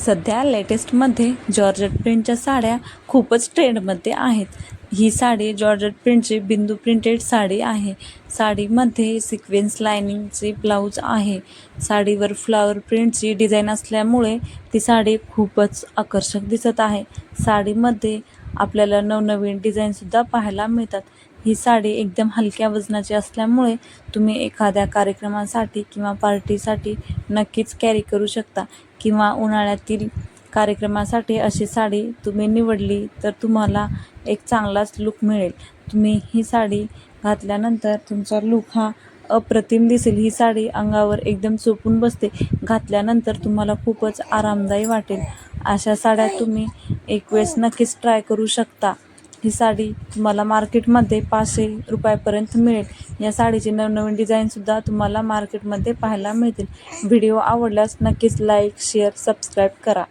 सध्या लेटेस्टमध्ये जॉर्जट प्रिंटच्या साड्या खूपच ट्रेंडमध्ये आहेत. ही साडी जॉर्जट प्रिंटची बिंदू प्रिंटेड साडी आहे. साडीमध्ये सिक्वेन्स लायनिंगचे ब्लाऊज आहे. साडीवर फ्लावर प्रिंटची डिझाईन असल्यामुळे ती साडी खूपच आकर्षक दिसत आहे. साडीमध्ये आपल्याला नवनवीन डिझाईनसुद्धा पाहायला मिळतात. ही साडी एकदम हलक्या वजनाची असल्यामुळे तुम्ही एखाद्या कार्यक्रमासाठी किंवा पार्टीसाठी नक्कीच कॅरी करू शकता. किंवा उन्हाळ्यातील कार्यक्रमासाठी अशी साडी तुम्ही निवडली तर तुम्हाला एक चांगलाच लुक मिळेल. तुम्ही ही साडी घातल्यानंतर तुमचा लुक हा अप्रतिम दिसेल. ही साडी अंगावर एकदम चोपून बसते. घातल्यानंतर तुम्हाला खूपच आरामदायी वाटेल. अशा साड्या तुम्ही एक वेळेस नक्कीच ट्राय करू शकता. ही साडी तुम्हाला मार्केटमध्ये पाचशे रुपयापर्यंत मिळेल. या साडीचे नवनवीन डिझाईनसुद्धा तुम्हाला मार्केटमध्ये पाहायला मिळतील. व्हिडिओ आवडल्यास नक्कीच लाईक शेअर सबस्क्राईब करा.